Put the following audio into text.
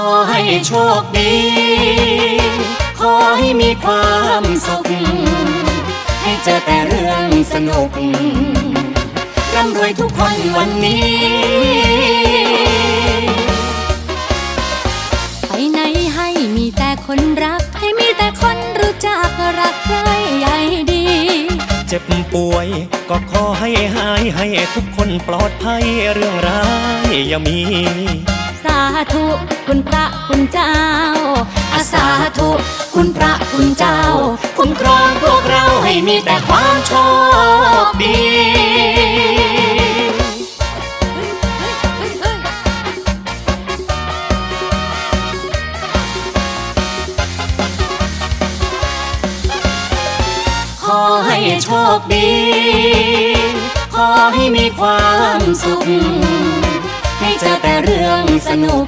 อให้โชคดี ขอให้มีความสุข ให้เจอแต่เรื่องสนุก ร่ำรวยทุกคนวันนี้ ไปไหนให้มีแต่คนรัก ให้มีแต่คนรู้จักรักใครใหญ่ดี เจ็บป่วยก็ขอให้หายให้ทุกคนปลอดภัยเรื่องร้ายอย่ามี ธุคุณพระคุณเจ้า อาสาธุ คุณพระคุณเจ้า คุ้มครองพวกเราให้มีแต่ความโชคดีขอให้โชคดี ขอให้มีความสุข ให้เจอแต่เรื่องสนุก